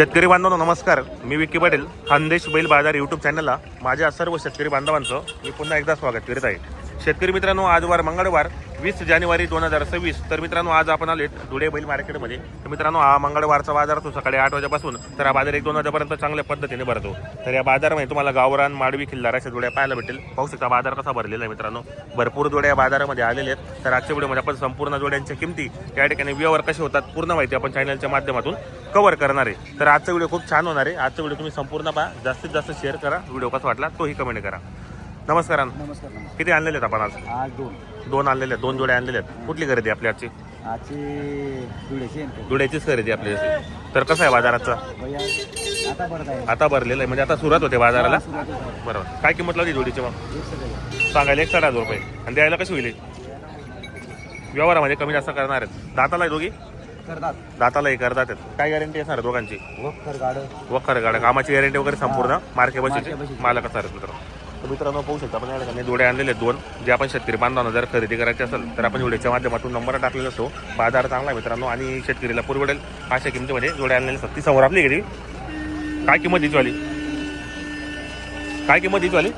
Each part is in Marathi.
शेतकरी बांधवांनो नमस्कार. मी विकी पाटील खानदेश बैल बाजार यूट्यूब चॅनलला माझ्या सर्व शेतकरी बांधवांचं मी पुन्हा एकदा स्वागत करीत आहे. शेतकरी मित्रांनो आज वार मंगळवार वीस जानेवारी दोन हजार सव्वीस. तर मित्रांनो आज आपण आलेत धुळे बैल मार्केटमध्ये. तर मित्रांनो हा मंगळवारचा बाजार असतो सकाळी आठ वाजेपासून. तर हा बाजार एक दोन वाजेपर्यंत चांगल्या पद्धतीने भरतो. तर या बाजारामध्ये तुम्हाला गावरान माडवी खिल्लार अशा जोड्या पाहायला भेटेल पाहू शकता बाजार कसा भरलेला आहे मित्रांनो. भरपूर जोड्या या बाजारामध्ये आलेल्या आहेत. तर आजच्या व्हिडिओमध्ये आपण संपूर्ण जोड्यांच्या किमती त्या ठिकाणी व्यवहार कसे होतात पूर्ण माहिती आपण चॅनलच्या माध्यमातून कव्हर करणार आहे. तर आजचा व्हिडिओ खूप छान होणार आहे. आजचा व्हिडिओ तुम्ही संपूर्ण पहा. जास्तीत जास्त शेअर करा. व्हिडिओ कसा वाटला तोही कमेंट करा. नमस्कार अण्णा. नमस्कार नमस्कार. किती आणलेले आहेत आपण आज? आज दोन. दोन आणलेले आहेत. दोन जोड्या आणलेल्या आहेत. कुठली खरेदी आपली आजची? आजची धुळेची आहे ना जोड्याचीच खरेदी आपली अशी. तर कसं आहे बाजाराचा? ते. भैया आता परत आहे. आता भरलेलं आहे. म्हणजे आता सुरुवात होते बाजाराला. बरोबर. काय किंमत लावली जोडीची मग? एक. सांगायला एक साठ हजार रुपये. आणि द्यायला कशी होईल? व्यवहारामध्ये कमी जास्त करणार आहेत. दाताला आहे दोघी? करतात. दाताला हे करतात आहेत. काय गॅरंटी असणार आहे दोघांची? वखर गाड वखर गाड्या कामाची गॅरंटी वगैरे संपूर्ण? मार्के बशीची? मार्के बशीची. मालक असणार आहेत मित्रांनो. तर मित्रांनो पाहू शकता आपण या ठिकाणी जोडे आणलेले आहेत दोन. जे आपण शेतकरी बांधवांना जर खरेदी करायची असेल तर आपण व्हिडिओच्या माध्यमातून नंबर टाकलेला असतो. बाजार चांगला आहे मित्रांनो आणि शेतकरीला पुरवडेल. अशा किमतीमध्ये जोडे आणलेले असतात. ती समोर आपली गेली काय किंमत हिची वाली? काय किंमत हिची वाली?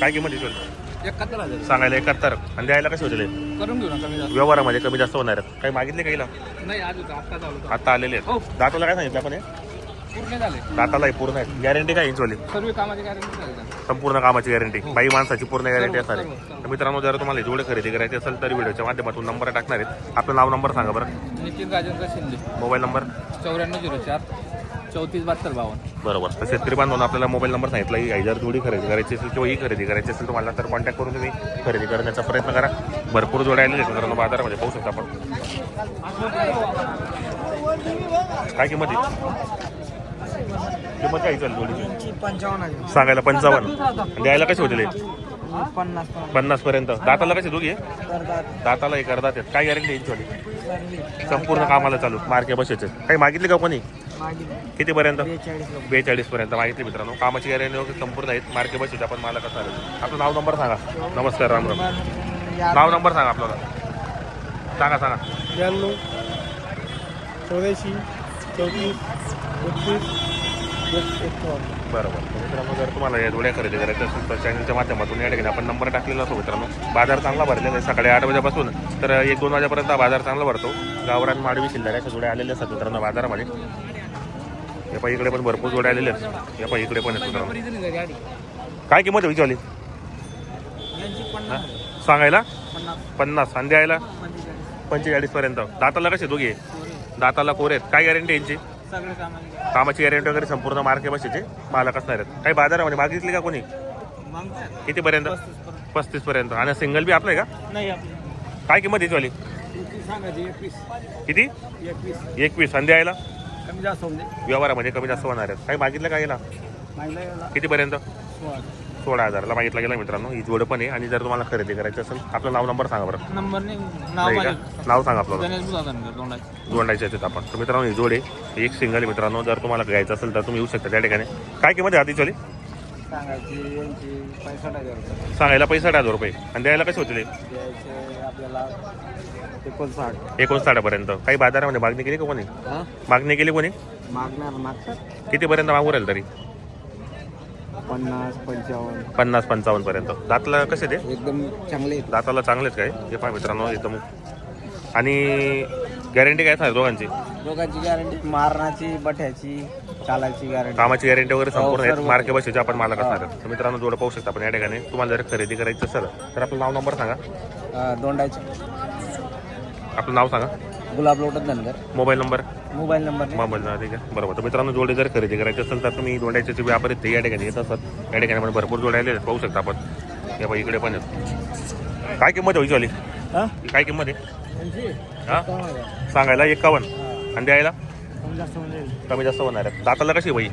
काय किंमत हिची वाली? एकाहत्तर हजार. सांगायला एकाहत्तर. आणि द्यायला कसे होते करून घेऊ ना कमी जास्त. व्यवहारामध्ये कमी जास्त होणार आहेत. काही मागितले काहीला नाही आज आता आलेले हो. आहेत दाताला काय सांगितलं आपण हे? पूर्ण झाले. दातालाही पूर्ण आहे गॅरंटी काय इंचवाली? सर्व कामाची गॅरंटी झाली ना. संपूर्ण कामाची गॅरंटी बाई माणसाची पूर्ण गॅरंटी असणार आहे. तर मित्रांनो जर तुम्हाला जोडे खरेदी करायची असेल तर व्हिडिओच्या माध्यमातून नंबर टाकणार आहेत. आपलं नाव नंबर सांगा बरं. नितीन राजेंद्र शिंदे. Mobile number? चौऱ्याण्णव झिरो चार चौतीस बहात्तर बावन्न. बरोबर. तर शेतकरी बांधवांना आपल्याला मोबाईल नंबर सांगितला ही आई जर जोडी खरेदी करायची असेल किंवा ही खरेदी करायची असेल तुम्हाला तर कॉन्टॅक्ट करून तुम्ही खरेदी करण्याचा प्रयत्न करा. भरपूर जोड्या आलेले आहेत मित्रांनो बाजारामध्ये पाहू शकता आपण. काय किंमत आहे? किंमत काय चालेल जोडीची? पंचावन्न सांगायला पंचावन्न. द्यायला कसे होतील हे? पन्नास पन्नास पर्यंत. दाताला कसे दोघी दाताला हे करतात आहेत. काय गॅरंटी यांची संपूर्ण कामाला चालू. मार्के बसेचे. काही मागितले का कोणी? कितीपर्यंत बेचाळीस बेचाळीस पर्यंत. मागितली मित्रांनो. कामाची गॅरंटी वगैरे संपूर्ण आहेत. मार्के बसेचे. आपण मला कसं आलं आपलं नाव नंबर सांगा. नमस्कार राम राम. नाव नंबर सांगा आपल्याला. सांगा सांगा. ब्याण्णव चौऱ्याऐंशी चौतीस बत्तीस बरोबर. तर मित्रांनो जर तुम्हाला या जोड्या खरेदी करायच्या असेल तर चॅनलच्या माध्यमातून या ठिकाणी आपण नंबर टाकलेला असतो मित्रांनो. बाजार चांगला भरलेला आहे. सकाळी आठ वाजेपासून तर एक दोन वाजेपर्यंत हा बाजार चांगला भरतो. गावरान माडवी शिल्लक अशा जोड्या आलेल्या असतात मित्रांनो बाजारामध्ये. या पाय इकडे पण भरपूर जोड्या आलेल्या आहेत. या पाय इकडे पण आहेत मित्रांनो. काय किंमत आहे विचारली सांगायला? पन्नास. आणि द्यायला? पंचेचाळीस पर्यंत. दाताला कसे दोघे? दाताला कोरे आहेत. काय गॅरंटी यांची? कामाची गॅरंटी वगैरे संपूर्ण मार्के बसेचे मालक असणार आहेत. काही बाजारामध्ये मागितली का कोणी? मागतात. कितीपर्यंत? पस्तीस पर्यंत आणि सिंगल बी आपलं आहे का काय किंमत याची वाली? किती एकवीस. आणि द्यायला? होऊन दे. व्यवहारामध्ये कमी जास्त होणार आहेत. काही मागितलं का याला? कितीपर्यंत? सोळा हजारला मागितला गेला मित्रांनो. ही जोड पण आहे. आणि जर तुम्हाला खरेदी करायची असेल आपलं नाव नंबर सांगा बरं. नंबर नाही नाव नाही का? माझे नाव सांगा आपलं गणेश तोंडाचे जोडायचे आहेत आपण. तर मित्रांनो ही जोड आहे. एक सिंगल आहे मित्रांनो. जर तुम्हाला घ्यायचं असेल तर तुम्ही येऊ शकता त्या ठिकाणी. काय किंमत आहे आधीची वाली? सांगायची यांची पैसा हजार रुपये. सांगायला पैसा हजार रुपये. आणि द्यायला कसे होतील हे? द्यायचे आपल्याला एकोणसाठ. एकोणसाठापर्यंत काही बाजारामध्ये मागणी केली का कोणी? हा? मागणी केली कोणी? मागणार मागतात. कितीपर्यंत मागू राहील तरी? पन्नास पंचावन्न. पन्नास पंचावन्न पर्यंत. दाताला कसे ते? एकदम चांगले आहेत. दाताला चांगलेच काय? हे पहा मित्रांनो एकदम आणि गॅरंटी काय सांग दोघांची? दोघांची गॅरंटी मारणाची बठ्याची चालायची गॅरंटी. कामाची गॅरंटी वगैरे संपूर्ण हो, आहेत. मार्के बसेचे आपण मालक असणार. आहेत. तर मित्रांनो जोडं पाहू शकता आपण या ठिकाणी. तुम्हाला जर खरेदी करायचं असेल तर आपलं नाव नंबर सांगा. दोंडाची आपलं नाव सांगा. Gulab Lotat Dhangar. Mobile number. Mobile number. Mobile number ठीक आहे. बरोबर. तर मित्रांनो जोडे जर खरेदी करायचे असेल तर तुम्ही दोंड्याचे जे व्यापारी आहेत ते या ठिकाणी येत असतात. या ठिकाणी आपण भरपूर जोडे आलेले आहेत. पाहू शकता आपण. या बाई इकडे पण आहेत. काय किंमत आहे वाली? हा? काय किंमत आहे? हा. सांगायला एकावन्न. आणि द्यायला? कमी जास्त होणार आहे दाताला कशी बाई.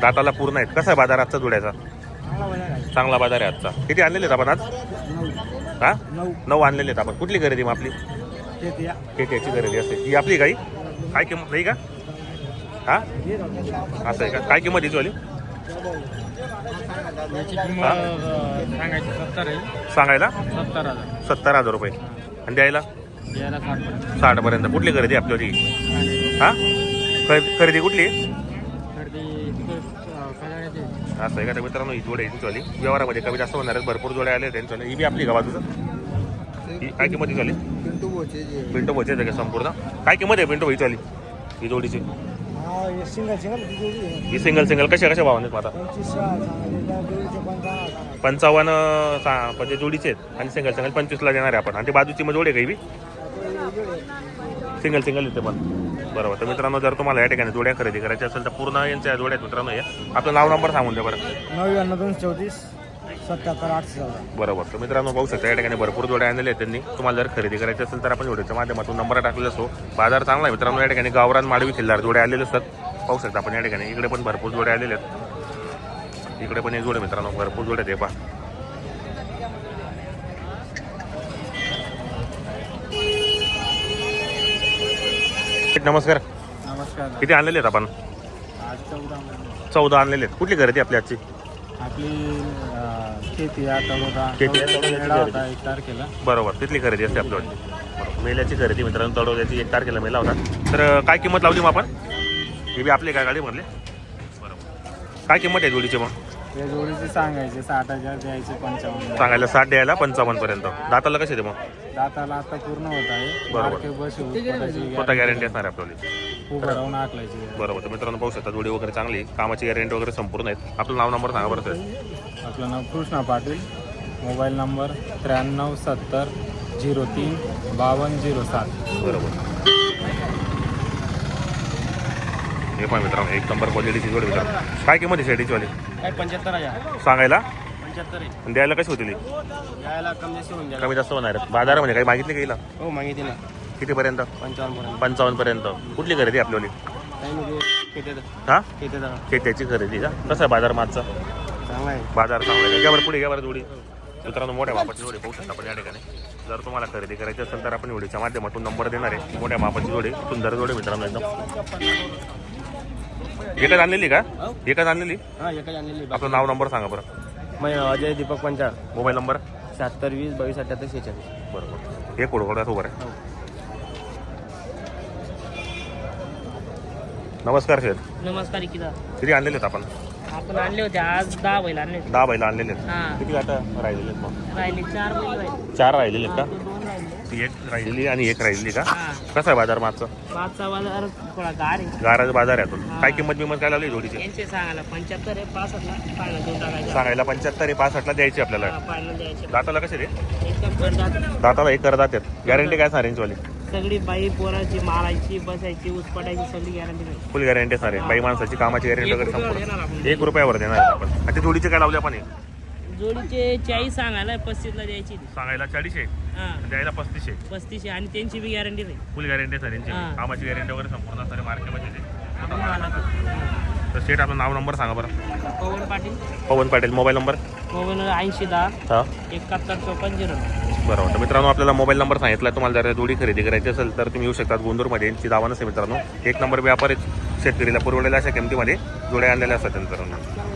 दाताला पूर्ण आहेत. कसा आहे बाजार आजचा जोड्याचा? चांगला बाजार आहे. आजचा. किती आणलेले आहेत आपण आज? हा? नऊ. आणलेले आहेत आपण. कुठली खरेदी मग आपली? ते ते या. के त्याची खरेदी असते. ही आपली काही काय किंमत? नाही का? हा. असं आहे का? काय किंमत वाली? हा? आहे. सांगायला? सत्तर हजार. रुपये. आणि द्यायला? याला साठ पर्यंत साठ पर्यंत कुठली खरेदी आपली होती हा? खरेदी खरेदी कुठली असं आहे का? तर मित्रांनो ही जोडी आहे त्यांचीवाली व्यवहारामध्ये कमी जास्त होणार आहेत. भरपूर जोड्या आल्या त्यांच्या ही बी आपली का बाजूचं? ही काय किंमत ही झाली? पिंटू बोचे जे पिंटो भोचे का संपूर्ण. काय किंमत आहे पिंटो भोईची वाली? ही जोडीची. हा सिंगल सिंगल ही सिंगल सिंगल कशा कशा भावाने आता? पंचवीस पंचावन्न सा- म्हणजे जोडीचे आहेत आणि सिंगल सिंगल पंचवीसला देणार आहे आपण. आणि ते बाजूची मग जोडी आहे काही सिंगल सिंगल येते पण. बरोबर. तर मित्रांनो जर तुम्हाला या ठिकाणी जोड्या खरेदी करायच्या असेल तर पूर्ण यांच्या जोड्या आहेत मित्रांनो या. आपलं नाव नंबर सांगून द्या बरं. नव्याण्णव दोन चौतीस. सत्याहत्तर आठशे. चौदा बरोबर. तर मित्रांनो बघू शकता या ठिकाणी भरपूर जोड्या आणलेले आहेत त्यांनी. तुम्हाला जर खरेदी करायची असेल तर आपण व्हिडिओच्या माध्यमातून नंबर टाकलेला असो बाजार चांगला आहे. मित्रांनो या ठिकाणी गावरान माडवी खिल्लार जोड्या आलेले असतात. पाहू शकता आपण या ठिकाणी. इकडे पण भरपूर जोड्या आलेले आहेत. इकडे पण एक जोडे मित्रांनो. भरपूर जोड्या हे पहा. नमस्कार. नमस्कार. किती आणलेले आहेत आपण? आज चौदा चौदा आणलेले आहेत. कुठली खरेदी आपली आजची? आपली तळोद्याची खरेदी. एक तारखेला बरोबर तिथली खरेदी असते आपल्याकडे बरोबर मेल्याची खरेदी मित्रांनो तडवल्याची एक तारखेला मेला होता. तर अं, काय किंमत लावली मग आपण? ही बी आपली काय गाडी भरली? बरोबर. काय किंमत आहे जोडीची मग? या जोडीचे सांगायचे साठ हजार द्यायचे पंचावन्न. सांगायला साठ द्यायला पंचावन्न पर्यंत. दाताला कसे ते मग? दाताला आता पूर्ण होत आहे. बरोबर. बस स्वतः गॅरंटी असणार आहे आपल्याला उभं राहून आटलायची बरोबर तर मित्रांनो पाहू शकता जोडी वगैरे चांगली आहे. कामाची गॅरंटी वगैरे संपूर्ण आहेत. आपलं नाव नंबर सांगा बरं सर आपलं नाव कृष्णा पाटील मोबाईल नंबर त्र्याण्णव सत्तर झिरो तीन बावन्न झिरो सात. बरोबर. हे पण मित्रांनो एक नंबर क्वालिटीची जोडी मित्रांनो. काय किंमत आहे शेडीची वाली? काय पंच्याहत्तर हजार. सांगायला? पंच्याहत्तर आहे. आणि द्यायला कशी होतील? यायला कमी जास्त होऊन कमी जास्त होणार आहेत. बाजारामध्ये काही मागितली गेला हो मागितली ना. कितीपर्यंत? पंचावन्न पर्यंत पंचावन्न पर्यंत कुठली खरेदी आहे आपल्याली काही नाही किती हा? खेत्याची खरेदी का? कसं आहे बाजार मागचा? चांगला आहे. बाजार चांगला आहे. पुढे घ्यावर जोडी. मित्रांनो मोठ्या मापाची जोडी पाहू शकता आपण या ठिकाणी. जर तुम्हाला खरेदी करायची असेल तर आपण व्हिडिओच्या माध्यमातून नंबर देणार आहे. मोठ्या मापाची जोडी. सुंदर जोडी मित्रांनो एकदम. एकच आणलेली का? एकच हा एका आणलेली. आपलं नाव नंबर सांगा बरं. मग अजय दीपक पंचाळ. Mobile number? शहात्तर वीस बावीस अठ्ठ्याहत्तर शेहेचाळीस. बरोबर. हे कोडकोड्यात उभं आहे नमस्कार शेठ. नमस्कार किदा किती आणलेले आहेत आपण? आपण आणले होते आज दहा बैल आणले होते. दहा बैला आणलेले आहेत. हा. किती आता राहिलेले आहेत मग? राहिले चार बैल राहिले चार राहिलेले आहेत का? ती एक राहिलेली आणि एक राहिलेली का? हा. कसा आहे बाजार मागचा? पाचचा बाजार थोडा गार आहे. गाराचा बाजार आहे तो. हा. काय किंमत बिंमत काय लावली जोडीची? यांचे सांगायला पंच्याहत्तर आहे पासष्टला फायनल देऊन टाकायचं. सांगायला पंच्याहत्तर आहे पासष्टला द्यायची आपल्याला. द्यायचे. दाताला कसे रे एकदम करतात दाताला एक करतात गॅरंटी काय असणार रेंजवाली सगळी बाई पोराची मारायची बसायची उसपटायची सगळी गॅरंटी नाही फुल गॅरंटी आहे बाई माणसाची कामाची गॅरंटी एक वगैरे संपूर्ण एक रुपयावर देणार आहे आपण. आणि ते जोडीचे काय लावले आपण हे? जोडीचे चाळीस सांगायला पस्तीसला द्यायची. सांगायला चाळीसशे? हा. द्यायला पस्तीसशे? पस्तीसशे आणि त्यांची बी गॅरंटी नाही फुल गॅरंटी असणार यांची. हा. कामाची गॅरंटी वगैरे संपूर्ण असणार मार्केटमध्ये तर सेट आपला नाव नंबर सांगा बरं. Pavan Patil. Pavan Patil mobile number mobile ऐंशी दहा. हा. एकाहत्तर चौपन्न झिरो बरोबर तर मित्रांनो आपल्याला मोबाईल नंबर सांगितला तुम्हाला जर जोडी खरेदी करायची असेल तर तुम्ही येऊ शकतात गोंदूरमध्ये. यांची दावा नसेल मित्रांनो. एक नंबर व्यापारी शेतकरीला पुरवलेल्या अशा किमतीमध्ये जोड्या आणलेल्या असतात मित्रांनो.